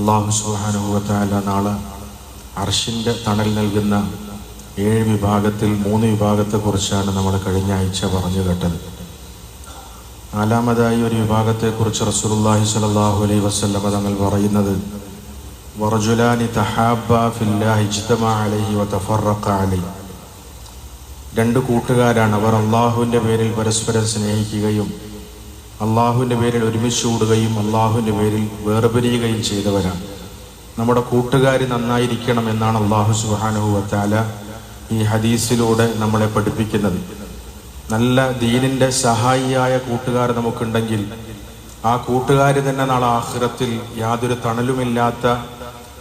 അള്ളാഹു സുഹാനുഭവത്തായ നാളെ അർഷിന്റെ തണൽ നൽകുന്ന ഏഴ് വിഭാഗത്തിൽ മൂന്ന് വിഭാഗത്തെക്കുറിച്ചാണ് നമ്മൾ കഴിഞ്ഞ ആഴ്ച പറഞ്ഞു കേട്ടത്. നാലാമതായി ഒരു വിഭാഗത്തെക്കുറിച്ച് റസൂലുള്ളാഹി സ്വല്ലല്ലാഹു അലൈഹി വസല്ലമ തങ്ങൾ പറയുന്നത് വറജുലാനി തഹാബ ഫില്ലാഹി അലൈഹി വതഫറഖ രണ്ട് കൂട്ടുകാരാണ് അവർ അള്ളാഹുവിന്റെ പേരിൽ പരസ്പരം സ്നേഹിക്കുകയും അള്ളാഹുവിന്റെ പേരിൽ ഒരുമിച്ച് കൂടുകയും അള്ളാഹുവിന്റെ പേരിൽ വേർപിരിയുകയും ചെയ്തവരാണ്. നമ്മുടെ കൂട്ടുകാർ നന്നായിരിക്കണം എന്നാണ് അള്ളാഹു സുഹാനുഹുവത്താല ഈ ഹദീസിലൂടെ നമ്മളെ പഠിപ്പിക്കുന്നത്. നല്ല ദീനിന്റെ സഹായിയായ കൂട്ടുകാർ നമുക്കുണ്ടെങ്കിൽ ആ കൂട്ടുകാർ തന്നെ നാളെ ആഹ്റത്തിൽ യാതൊരു തണലുമില്ലാത്ത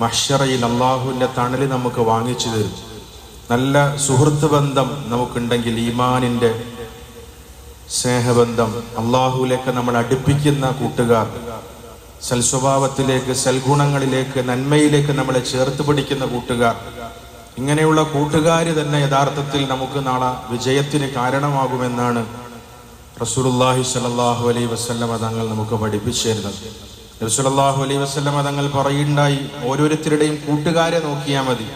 മഷറയിൽ അള്ളാഹുവിന്റെ തണൽ നമുക്ക് വാങ്ങിച്ചു തരും. നല്ല സുഹൃത്ത് ബന്ധം നമുക്കുണ്ടെങ്കിൽ ഈമാനിന്റെ സ്നേഹബന്ധം അള്ളാഹുവിലേക്ക് നമ്മൾ അടുപ്പിക്കുന്ന കൂട്ടുകാർ. സൽസ്വഭാവത്തിലേക്ക് സൽഗുണങ്ങളിലേക്ക് നന്മയിലേക്ക് നമ്മളെ ചേർത്ത് പിടിക്കുന്ന കൂട്ടുകാർ. ഇങ്ങനെയുള്ള കൂട്ടുകാർ തന്നെ യഥാർത്ഥത്തിൽ നമുക്ക് നാളെ വിജയത്തിന് കാരണമാകുമെന്നാണ് റസൂലുള്ളാഹി സ്വല്ലല്ലാഹു അലൈഹി വസല്ലമ തങ്ങൾ നമുക്ക് പഠിപ്പിച്ചിരുന്നത് റസൂലല്ലാഹു അലൈ അലൈഹി വസല്ലമ തങ്ങൾ പറയുണ്ടായി ഓരോരുത്തരുടെയും കൂട്ടുകാരെ നോക്കിയാൽ മതി.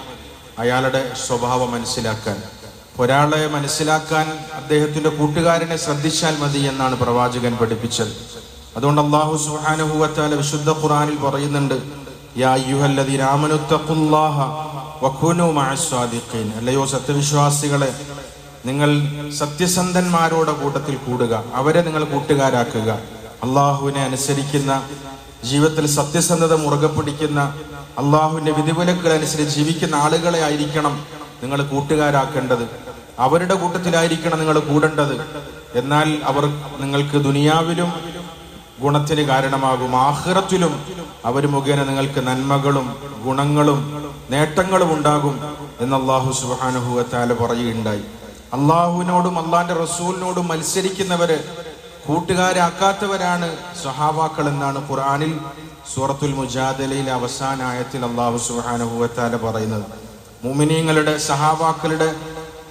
അയാളുടെ സ്വഭാവം മനസ്സിലാക്കാൻ. ഒരാളെ മനസ്സിലാക്കാൻ അദ്ദേഹത്തിന്റെ കൂട്ടുകാരനെ ശ്രദ്ധിച്ചാൽ മതി എന്നാണ് പ്രവാചകൻ പഠിപ്പിച്ചത്. അതുകൊണ്ട് അള്ളാഹു സുഹാനുഭവത്താല വിശുദ്ധ ഖുറാനിൽ പറയുന്നുണ്ട് അല്ലയോ സത്യവിശ്വാസികളെ നിങ്ങൾ സത്യസന്ധന്മാരോടെ കൂട്ടത്തിൽ കൂടുക അവരെ നിങ്ങൾ കൂട്ടുകാരാക്കുക. അള്ളാഹുവിനെ അനുസരിക്കുന്ന ജീവിതത്തിൽ സത്യസന്ധത മുറുകെ പിടിക്കുന്ന അള്ളാഹുവിന്റെ വിധിവിലക്കുകൾ അനുസരിച്ച് ജീവിക്കുന്ന ആളുകളെ ആയിരിക്കണം നിങ്ങൾ കൂട്ടുകാരാക്കേണ്ടത്. അവരുടെ കൂട്ടത്തിലായിരിക്കണം നിങ്ങൾ കൂടേണ്ടത്. എന്നാൽ അവർ നിങ്ങൾക്ക് ദുനിയാവിലും ഗുണത്തിന് കാരണമാകും. ആഹ്റത്തിലും അവർ മുഖേന നിങ്ങൾക്ക് നന്മകളും ഗുണങ്ങളും നേട്ടങ്ങളും ഉണ്ടാകും എന്ന് അള്ളാഹു സുബാനുഭവത്താല പറയുകയുണ്ടായി. അള്ളാഹുവിനോടും അള്ളാന്റെ റസൂലിനോടും മത്സരിക്കുന്നവര് കൂട്ടുകാരാക്കാത്തവരാണ് സഹാവാക്കൾ എന്നാണ് ഖുർആനിൽ സൂറത്തുൽ മുജാദലയിലെ അവസാന ആയത്തിൽ അള്ളാഹു സുബാനുഭവത്താല പറയുന്നത്. മുമിനീങ്ങളുടെ സഹാബാക്കളുടെ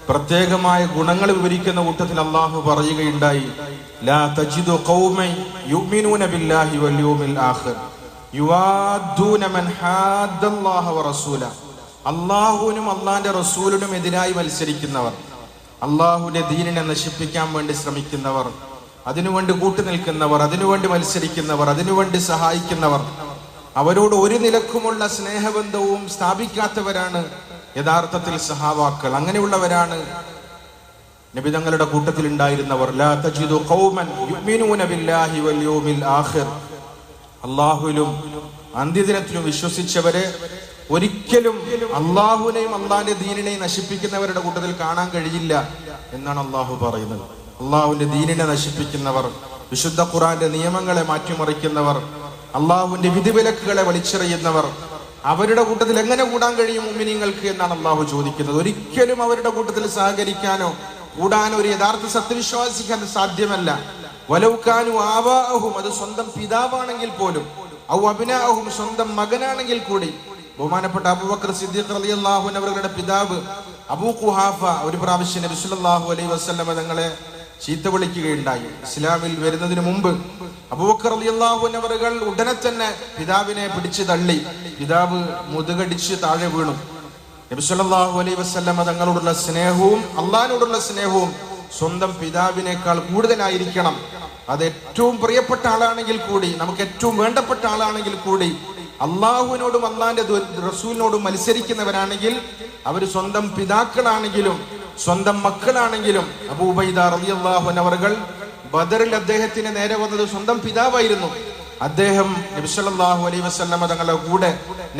പ്രത്യേകമായ ഗുണങ്ങൾ വിവരിക്കുന്ന കൂട്ടത്തിൽ അള്ളാഹു പറയുകയുണ്ടായി ലാ തജിദു ഖൗമൻ യുഅ്മിനൂന ബില്ലാഹി വൽ യൗമിൽ ആഖിർ. യുവാദ്ദൂന മൻ ഹാദ്ദല്ലാഹ വറസൂല അള്ളാഹുവിനും അള്ളാഹിന്റെ റസൂലിനും എതിരായി മത്സരിക്കുന്നവർ അള്ളാഹുവിന്റെ ദീനിനെ നശിപ്പിക്കാൻ വേണ്ടി ശ്രമിക്കുന്നവർ അതിനുവേണ്ടി കൂട്ടുനിൽക്കുന്നവർ അതിനുവേണ്ടി മത്സരിക്കുന്നവർ അതിനുവേണ്ടി സഹായിക്കുന്നവർ അവരോട് ഒരു നിലക്കുമുള്ള സ്നേഹബന്ധവും സ്ഥാപിക്കാത്തവരാണ് യഥാർത്ഥത്തിൽ സഹാവാക്കൾ അങ്ങനെയുള്ളവരാണ്. നബിതങ്ങളുടെ കൂട്ടത്തിൽ ഉണ്ടായിരുന്നവർ അള്ളാഹുലും അന്ത്യദിനത്തിലും വിശ്വസിച്ചവരെ ഒരിക്കലും അള്ളാഹുവിനെയും അള്ളാഹിന്റെ ദീനിനെയും നശിപ്പിക്കുന്നവരുടെ കൂട്ടത്തിൽ കാണാൻ കഴിയില്ല എന്നാണ് അള്ളാഹു പറയുന്നത്. അള്ളാഹുവിന്റെ ദീനിനെ നശിപ്പിക്കുന്നവർ വിശുദ്ധ ഖുറാന്റെ നിയമങ്ങളെ മാറ്റിമറിക്കുന്നവർ അള്ളാഹുവിന്റെ വിധിവിലക്കുകളെ വലിച്ചെറിയുന്നവർ അവരുടെ കൂട്ടത്തിൽ എങ്ങനെ കൂടാൻ കഴിയും ഉമ്മിനിങ്ങൾക്ക് എന്നാണ് അള്ളാഹു ചോദിക്കുന്നത്. ഒരിക്കലും അവരുടെ കൂട്ടത്തിൽ സഹകരിക്കാനോ കൂടാനോ ഒരു യഥാർത്ഥ സത്യവിശ്വാസിക്കാൻ സാധ്യമല്ല. വലൗക്കാനു ആവാഹും അത് സ്വന്തം പിതാവാണെങ്കിൽ പോലും ഔ അഭിനാഹും സ്വന്തം മകനാണെങ്കിൽ കൂടി. ബഹുമാനപ്പെട്ട അബൂബക്കർ സിദ്ദീഖ് റളിയല്ലാഹു അള്ളാഹുൻ അവരുടെ പിതാവ് അബൂ കുഹാഫ ഒരു പ്രാവശ്യം നബി സല്ലല്ലാഹു അലൈഹി വസല്ലമ തങ്ങളെ ചീത്ത വിളിക്കുകയുണ്ടായി. ഇസ്ലാമിൽ വരുന്നതിന് മുമ്പ് അബൂബക്കർ അൻഹു ഉടനെ തന്നെ പിതാവിനെ പിടിച്ചു തള്ളി. പിതാവ് മുതുകടിച്ച് താഴെ വീണു. നബിസ്വല്ലാഹു അലൈ അലൈഹി വസല്ലമ തങ്ങളോടുള്ള സ്നേഹവും അള്ളാഹിനോടുള്ള സ്നേഹവും സ്വന്തം പിതാവിനേക്കാൾ കൂടുതലായിരിക്കണം. അത് ഏറ്റവും പ്രിയപ്പെട്ട ആളാണെങ്കിൽ കൂടി നമുക്ക് ഏറ്റവും വേണ്ടപ്പെട്ട ആളാണെങ്കിൽ കൂടി അള്ളാഹുവിനോടും അള്ളാന്റെ റസൂലിനോടും മത്സരിക്കുന്നവരാണെങ്കിൽ അവർ സ്വന്തം പിതാക്കളാണെങ്കിലും സ്വന്തം മക്കളാണെങ്കിലും അബൂബൈദ റളിയല്ലാഹു അവർകൾ ബദറിൽ അദ്ദേഹത്തിന് നേരെ വന്നത് സ്വന്തം പിതാവായിരുന്നു. അദ്ദേഹം നബിസല്ലാഹു അലൈ വസല്ലമ തങ്ങളുടെ കൂടെ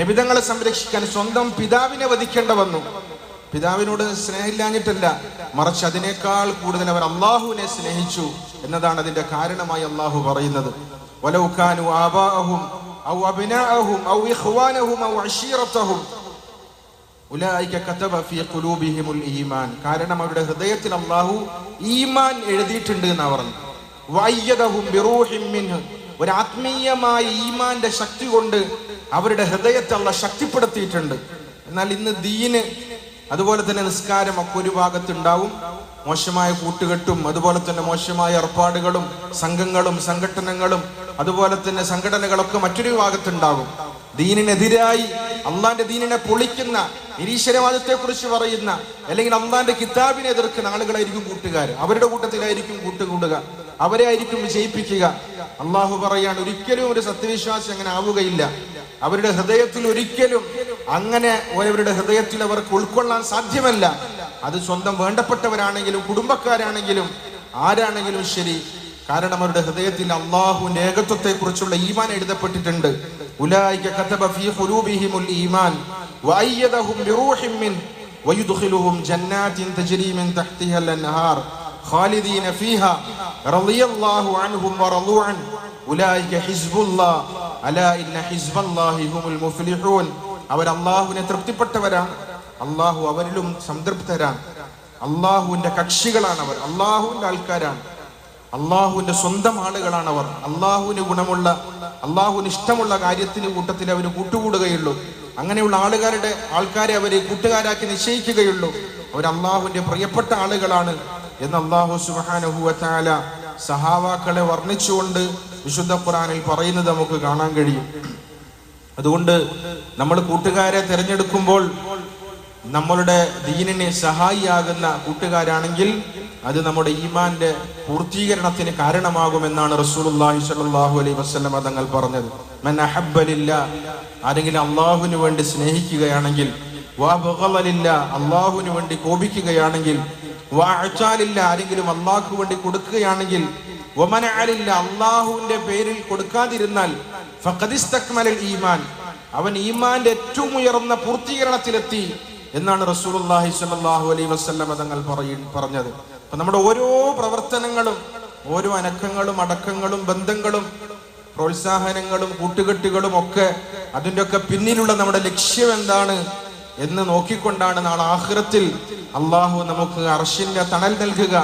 നബിതങ്ങളെ സംരക്ഷിക്കാൻ സ്വന്തം പിതാവിനെ വധിക്കേണ്ട വന്നു. പിതാവിനോട് സ്നേഹില്ലാഞ്ഞിട്ടല്ല മറിച്ച് അതിനേക്കാൾ കൂടുതൽ അവർ അള്ളാഹുവിനെ സ്നേഹിച്ചു എന്നതാണ് അതിന്റെ കാരണമായി അള്ളാഹു പറയുന്നത്. വലൗഖാനു ആബാഅഹും ഔ أبناءهم أو إخوانهم أو عشيرتهم. ഉലായിക കതബ ഫീ ഖുലൂബിഹിമുൽ ഈമാൻ കാരണം അവരുടെ ഹൃദയത്തിൽ അള്ളാഹു ഈമാൻ എഴുതിയിട്ടുണ്ട് എന്ന് പറഞ്ഞു വയ്യദഹും ബിറൂഹിം മിൻഹു. ഒരു ആത്മീയമായ ഈമാന്റെ ശക്തി കൊണ്ട് അവരുടെ ഹൃദയത്തെ അള്ള ശക്തിപ്പെടുത്തിയിട്ടുണ്ട്. എന്നാൽ ഇന്ന് ദീന് അതുപോലെ തന്നെ നിസ്കാരം ഒക്കെ ഒരു ഭാഗത്തുണ്ടാവും. മോശമായ കൂട്ടുകെട്ടും അതുപോലെ തന്നെ മോശമായ ഏർപ്പാടുകളും സംഘങ്ങളും സംഘടനകളും അതുപോലെ തന്നെ സംഘടനകളൊക്കെ മറ്റൊരു ഭാഗത്തുണ്ടാകും ദീനിനെതിരായി അള്ളാന്റെ ദീനിനെ പൊളിക്കുന്ന നിരീശ്വരവാദത്തെ കുറിച്ച് പറയുന്ന അല്ലെങ്കിൽ അള്ളാന്റെ കിതാബിനെ എതിർക്കുന്ന ആളുകളായിരിക്കും കൂട്ടുകാർ അവരുടെ കൂട്ടത്തിലായിരിക്കും കൂട്ടുകൂടുക. അവരെ ആയിരിക്കും വിജയിപ്പിക്കുക. അള്ളാഹു പറയാണ് ഒരിക്കലും ഒരു സത്യവിശ്വാസം അങ്ങനെ ആവുകയില്ല. അവരുടെ ഹൃദയത്തിൽ ഒരിക്കലും അങ്ങനെ അവരുടെ ഹൃദയത്തിൽ അവർക്ക് ഉൾക്കൊള്ളാൻ സാധ്യമല്ല. അത് സ്വന്തം വേണ്ടപ്പെട്ടവരാണെങ്കിലും കുടുംബക്കാരാണെങ്കിലും ആരാണെങ്കിലും ശരി കാരണം അവരുടെ ഹൃദയത്തിൽ അള്ളാഹുവിന്റെ ഏകത്വത്തെ കുറിച്ചുള്ള ഈമാൻ. എഴുതപ്പെട്ടിട്ടുണ്ട് അവർ തൃപ്തിപ്പെട്ടവരാണ്. അള്ളാഹു അവരിലും സംതൃപ്തരാണ്. അള്ളാഹുവിന്റെ കക്ഷികളാണ് അവർ അള്ളാഹുവിന്റെ ആൾക്കാരാണ്. അള്ളാഹുവിന്റെ സ്വന്തം ആളുകളാണ് അവർ അള്ളാഹുവിന് ഗുണമുള്ള അള്ളാഹുവിന് ഇഷ്ടമുള്ള കാര്യത്തിന് കൂട്ടത്തിൽ അവർ കൂട്ടുകൂടുകയുള്ളൂ. അങ്ങനെയുള്ള ആളുകാരുടെ ആൾക്കാരെ അവരെ കൂട്ടുകാരാക്കി നിശ്ചയിക്കുകയുള്ളൂ. അവർ അള്ളാഹുവിന്റെ പ്രിയപ്പെട്ട ആളുകളാണ് എന്ന് അള്ളാഹു സുബാനുഹുവല സഹാവാക്കളെ വർണിച്ചുകൊണ്ട് വിശുദ്ധ ഖുറാനിൽ പറയുന്നത് നമുക്ക് കാണാൻ കഴിയും. അതുകൊണ്ട് നമ്മൾ കൂട്ടുകാരെ തിരഞ്ഞെടുക്കുമ്പോൾ നമ്മളുടെ ദീനിനെ സഹായിയാകുന്ന കൂട്ടുകാരാണെങ്കിൽ അത് നമ്മുടെ ഈമാന്റെ പൂർത്തീകരണത്തിന് കാരണമാകുമെന്നാണ് റസൂലുള്ളാഹി സ്വല്ലല്ലാഹു അലൈഹി വസല്ലം തങ്ങൾ പറഞ്ഞത്. മൻ അഹബ്ബലില്ല ആരെങ്കിലും അള്ളാഹുവിന് വേണ്ടി സ്നേഹിക്കുകയാണെങ്കിൽ വാ ബഗളലില്ല അള്ളാഹുവിന് വേണ്ടി കോപിക്കുകയാണെങ്കിൽ വാ അഅ്താലില്ല ആരെങ്കിലും അള്ളാഹു വേണ്ടി കൊടുക്കുകയാണെങ്കിൽ ഒമനാലില്ല അള്ളാഹുവിന്റെ പേരിൽ കൊടുക്കാതിരുന്നാൽ ഫഖദിസ്തക്മലൽ ഈമാൻ അവൻ ഈമാന്റെ ഏറ്റവും ഉയർന്ന പൂർത്തീകരണത്തിലെത്തി എന്നാണ് റസൂലുള്ളാഹി സ്വല്ലല്ലാഹു അലൈഹി വസല്ലം തങ്ങൾ പറഞ്ഞത്. അപ്പൊ നമ്മുടെ ഓരോ പ്രവർത്തനങ്ങളും ഓരോ അനക്കങ്ങളും അടക്കങ്ങളും ബന്ധങ്ങളും പ്രോത്സാഹനങ്ങളും കൂട്ടുകെട്ടുകളും ഒക്കെ അതിന്റെ ഒക്കെ പിന്നിലുള്ള നമ്മുടെ ലക്ഷ്യം എന്താണ് എന്ന് നോക്കിക്കൊണ്ടാണ് നാളെ ആഹ്റത്തിൽ അള്ളാഹു നമുക്ക് അർഷിന്റെ തണൽ നൽകുക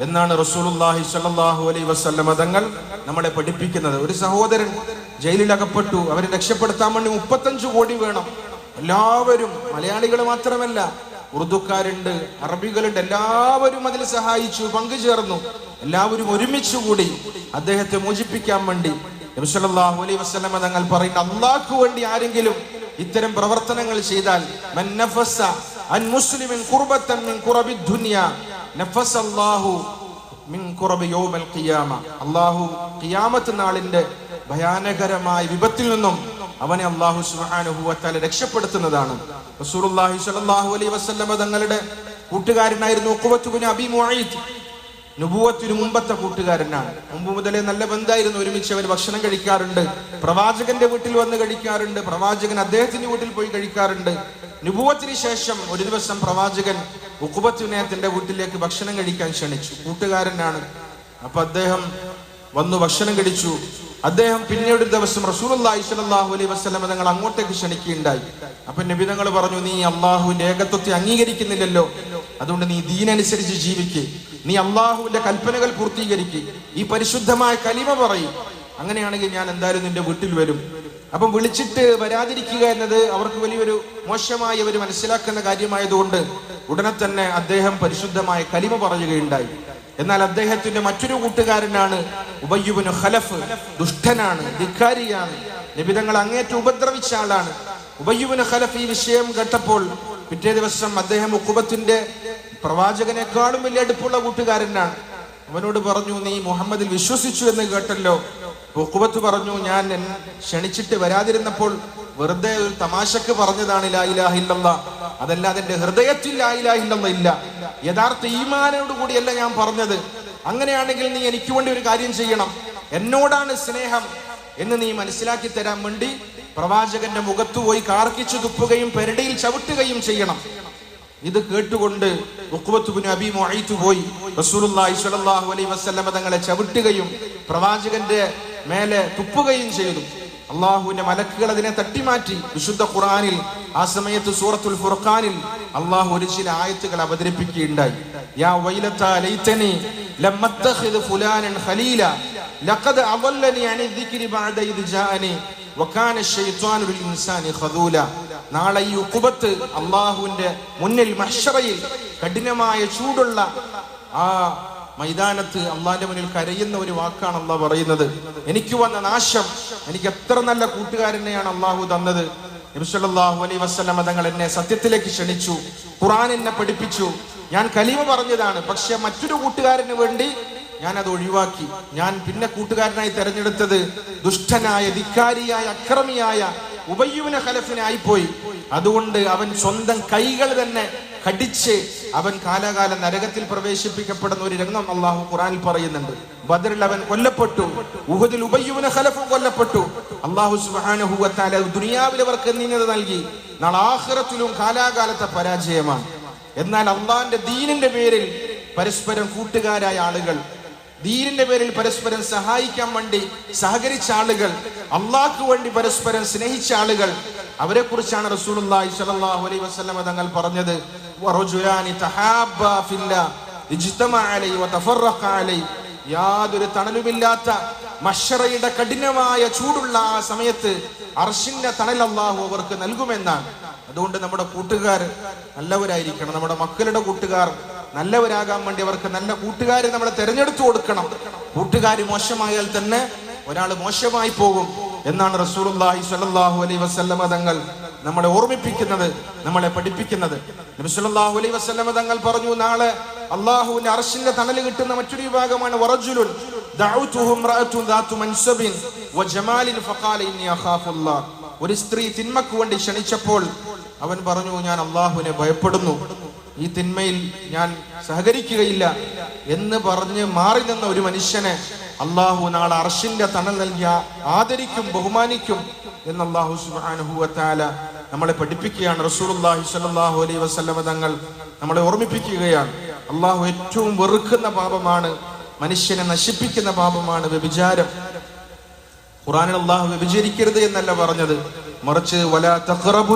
എന്നാണ് റസൂലുള്ളാഹി സ്വല്ലല്ലാഹു അലൈ വസല്ലം തങ്ങൾ നമ്മളെ പഠിപ്പിക്കുന്നത്. ഒരു സഹോദരൻ ജയിലിൽ അകപ്പെട്ടു. അവരെ രക്ഷപ്പെടുത്താൻ വേണ്ടി മുപ്പത്തഞ്ചു കോടി വേണം. എല്ലാവരും മലയാളികൾ മാത്രമല്ല ഉറുദുക്കാരുണ്ട് അറബികളുണ്ട് എല്ലാവരും അതിൽ സഹായിച്ചു പങ്കുചേർന്നു. എല്ലാവരും ഒരുമിച്ച് കൂടി അദ്ദേഹത്തെ മോചിപ്പിക്കാൻ വേണ്ടി നബി സല്ലല്ലാഹു അലൈഹി വസല്ലമ തങ്ങൾ പറയുന്ന അള്ളാഹ്ക്ക് വേണ്ടി ആരെങ്കിലും ഇത്തരം പ്രവർത്തനങ്ങൾ ചെയ്താൽ അള്ളാഹു നാളിന്റെ ഭയാനകരമായ വിപത്തിൽ നിന്നും അവനെ അള്ളാഹു സുബ്ഹാനഹു വതആല രക്ഷപ്പെടുത്തുന്നതാണ്. അലൈഹി വസല്ലമ തങ്ങളുടെ കൂട്ടുകാരനായിരുന്നു മുമ്പത്തെ കൂട്ടുകാരനാണ്. മുമ്പ് മുതലേ നല്ല ബന്ധമായിരുന്നു ഒരുമിച്ച് അവർ ഭക്ഷണം കഴിക്കാറുണ്ട്. പ്രവാചകന്റെ വീട്ടിൽ വന്ന് കഴിക്കാറുണ്ട്. പ്രവാചകൻ അദ്ദേഹത്തിന്റെ വീട്ടിൽ പോയി കഴിക്കാറുണ്ട്. നുബുവത്തിന് ശേഷം ഒരു ദിവസം പ്രവാചകൻ ഉക്കുബത്തിനെ വീട്ടിലേക്ക് ഭക്ഷണം കഴിക്കാൻ ക്ഷണിച്ചു. കൂട്ടുകാരനാണ്. അപ്പൊ അദ്ദേഹം വന്നു ഭക്ഷണം കഴിച്ചു. അദ്ദേഹം പിന്നീട് ഒരു ദിവസം റസൂലുള്ളാഹി സ്വല്ലല്ലാഹു അലൈഹി വസല്ലം തങ്ങൾ അങ്ങോട്ടേക്ക് ക്ഷണിക്കുകയുണ്ടായി. അപ്പൊ നബി തങ്ങൾ പറഞ്ഞു നീ അള്ളാഹുവിന്റെ ഏകത്വത്തെ അംഗീകരിക്കുന്നില്ലല്ലോ. അതുകൊണ്ട് നീ ദീനനുസരിച്ച് ജീവിക്ക്. നീ അള്ളാഹുവിന്റെ കൽപ്പനകൾ പൂർത്തീകരിക്ക്. ഈ പരിശുദ്ധമായ കലിമ പറയും. അങ്ങനെയാണെങ്കിൽ ഞാൻ എന്തായാലും നിന്റെ വീട്ടിൽ വരും. അപ്പം വിളിച്ചിട്ട് വരാതിരിക്കുക എന്നത് അവർക്ക് വലിയൊരു മോശമായി അവർ മനസ്സിലാക്കുന്ന കാര്യമായതുകൊണ്ട് ഉടനെ തന്നെ അദ്ദേഹം പരിശുദ്ധമായ കലിമ പറയുകയുണ്ടായി. എന്നാൽ അദ്ദേഹത്തിന്റെ മറ്റൊരു കൂട്ടുകാരനാണ് ഉബയ്യുബിന് ഖലഫ് ദുഷ്ടനാണ് ധിക്കാരിയാണ്. നിബിതങ്ങൾ അങ്ങേറ്റം ഉപദ്രവിച്ച ആളാണ്. ഉബയ്യുബിന് ഖലഫ് ഈ വിഷയം കേട്ടപ്പോൾ പിറ്റേ ദിവസം അദ്ദേഹം ഉക്കുബത്തിന്റെ പ്രവാചകനേക്കാളും വലിയ അടുപ്പുള്ള കൂട്ടുകാരനാണ്. അവനോട് പറഞ്ഞു നീ മുഹമ്മദിൽ വിശ്വസിച്ചു എന്ന് കേട്ടല്ലോ. ഉക്കുബത്ത് പറഞ്ഞു ഞാൻ ക്ഷണിച്ചിട്ട് വരാതിരുന്നപ്പോൾ വെറുതെ ഒരു തമാശക്ക് പറഞ്ഞതാണ് ലാ അതല്ല എന്റെ ഹൃദയത്തിൽ ലാ ഇലാഹ ഇല്ല. യഥാർത്ഥ ഈമാനോട് കൂടിയല്ല ഞാൻ പറഞ്ഞത്. അങ്ങനെയാണെങ്കിൽ നീ എനിക്ക് വേണ്ടി ഒരു കാര്യം ചെയ്യണം. എന്നോടാണ് സ്നേഹം എന്ന് നീ മനസ്സിലാക്കി തരാൻ വേണ്ടി പ്രവാചകന്റെ മുഖത്തു പോയി കാർക്കിച്ചു തുപ്പുകയും പെരടിയിൽ ചവിട്ടുകയും ചെയ്യണം. ഇത് കേട്ടുകൊണ്ട് പോയി. സ്വല്ലല്ലാഹു അലൈഹി വസല്ലമ തങ്ങളെ ചവിട്ടുകയും പ്രവാചകന്റെ മേലെ തുപ്പുകയും ചെയ്തു. അള്ളാഹുവിന്റെ മലക്കുകൾ അതിനെ തട്ടിമാറ്റി. വിശുദ്ധ ഖുറാനിൽ ആ സമയത്ത് സൂറത്തുൽ ഫുർഖാനിൽ അള്ളാഹു ഒരു ചില ആയത്തുകൾ അവതരിപ്പിക്കുകയുണ്ടായി. യാ ലൈതനി ഖലീല ലഖദ് അദല്ലനി അനി ദിക്രി ബഅദ ഇദ് ജാഅനി വകാന അശ്ശൈത്വാനു ലിൽ ഇൻസാനി ഖദൂല നാളെ ഈ ഉഖുബത്ത് അള്ളാഹുവിന്റെ മുന്നിൽ മഹ്ശറയിൽ കഠിനമായ ചൂടുള്ള ആ മൈതാനത്ത് അള്ളാന്റെ മുന്നിൽ കരയുന്ന ഒരു വാക്കാണ് അള്ളാഹ് പറയുന്നത്. എനിക്ക് വന്ന നാശം എനിക്ക് എത്ര നല്ല കൂട്ടുകാരനെയാണ് അള്ളാഹു തന്നത്. നബിസ്വല്ലാഹു അലൈ വസ്ലം തങ്ങൾ എന്നെ സത്യത്തിലേക്ക് ക്ഷണിച്ചു ഖുറാൻ എന്നെ പഠിപ്പിച്ചു. ഞാൻ കലീമ പറഞ്ഞതാണ് പക്ഷെ മറ്റൊരു കൂട്ടുകാരന് വേണ്ടി ഞാൻ അത് ഒഴിവാക്കി. ഞാൻ പിന്നെ കൂട്ടുകാരനായി തെരഞ്ഞെടുത്തത് ദുഷ്ടനായ ധിക്കാരിയായ അക്രമിയായ ഉപയുവന ഖലഫിനായി പോയി അതുകൊണ്ട് അവൻ സ്വന്തം കൈകൾ തന്നെ കടിച്ച് അവൻ കാലാകാല നരകത്തിൽ പ്രവേശിപ്പിക്കപ്പെടുന്ന ഒരു രംഗം അള്ളാഹു ഖുറാനിൽ പറയുന്നുണ്ട്. ബദറിൽ അവൻ കൊല്ലപ്പെട്ടു. ഉഹദിൽ ഉബയ്യുവിനെ ഖലഫും കൊല്ലപ്പെട്ടു. അള്ളാഹു സുബ്ഹാനഹു അത് ദുനിയാവിൽ അവർക്ക് നീങ്ങത് നൽകി. നാളെ ആഖിറത്തിലും കാലാകാലത്തെ പരാജയമാണ്. എന്നാൽ അള്ളാഹിന്റെ ദീനിന്റെ പേരിൽ പരസ്പരം കൂട്ടുകാരായ ആളുകൾ ദീനിന്റെ പേരിൽ പരസ്പരം സഹായിക്കാൻ വേണ്ടി സഹകരിച്ച ആളുകൾ അള്ളാഹ്ക്ക് വേണ്ടി പരസ്പരം സ്നേഹിച്ച ആളുകൾ അവരെ കുറിച്ചാണ് റസൂലുള്ളാഹി സ്വല്ലല്ലാഹു അലൈഹി വസല്ലം തങ്ങൾ പറഞ്ഞത്. ഇജ്തമഅ അലൈഹി വതഫറഖ യാതൊരു തണലുമില്ലാത്ത മഷറയുടെ കഠിനമായ ചൂടുള്ള ആ സമയത്ത് അർഷിന്റെ തണൽ അള്ളാഹു അവർക്ക് നൽകുമെന്നാണ്. അതുകൊണ്ട് നമ്മുടെ കൂട്ടുകാർ നല്ലവരായിരിക്കണം. നമ്മുടെ മക്കളുടെ കൂട്ടുകാർ നല്ലവരാകാൻ വേണ്ടി അവർക്ക് നല്ല കൂട്ടുകാരെ നമ്മൾ തിരഞ്ഞെടുത്തു കൊടുക്കണം. കൂട്ടുകാർ മോശമായാൽ തന്നെ ഒരാൾ മോശമായി പോകും എന്നാണ് റസൂലുള്ളാഹി സ്വല്ലല്ലാഹു അലൈഹി വസല്ലമ തങ്ങൾ നമ്മളെ ഓർമ്മിപ്പിക്കുന്നത് നമ്മളെ പഠിപ്പിക്കുന്നത്. നബി സല്ലല്ലാഹു അലൈഹി തങ്ങൾ പറഞ്ഞു നാളെ അള്ളാഹുവിന്റെ അർശിന്റെ തണൽ കിട്ടുന്ന മറ്റൊരു വിഭാഗമാണ് വറജുലുൻ. റഅതുൻ മൻസബിൻ ഫഖാല ഇന്നി ഒരു സ്ത്രീ തിന്മക്ക് വേണ്ടി ക്ഷണിച്ചപ്പോൾ അവൻ പറഞ്ഞു ഞാൻ അള്ളാഹുവിനെ ഭയപ്പെടുന്നു. ഈ തിന്മയിൽ ഞാൻ സഹകരിക്കുകയില്ല എന്ന് പറഞ്ഞ് മാറി നിന്ന ഒരു മനുഷ്യനെ അള്ളാഹു നാളെ അർഷിന്റെ തണൽ നൽകിയ ആദരിക്കും ബഹുമാനിക്കും എന്ന് അള്ളാഹു സുബ്ഹാനഹു വതആല നമ്മളെ പഠിപ്പിക്കുകയാണ്. റസൂലുള്ളാഹി സ്വല്ലല്ലാഹു അലൈഹി വസല്ലമ തങ്ങൾ നമ്മളെ ഓർമ്മിപ്പിക്കുകയാണ്. അള്ളാഹു ഏറ്റവും വെറുക്കുന്ന പാപമാണ് മനുഷ്യനെ നശിപ്പിക്കുന്ന പാപമാണ് വ്യഭിചാരം. ഖുറാനിൽ അള്ളാഹു വ്യഭിചരിക്കരുത് എന്നല്ല പറഞ്ഞത്. മറിച്ച് വല തഖറബു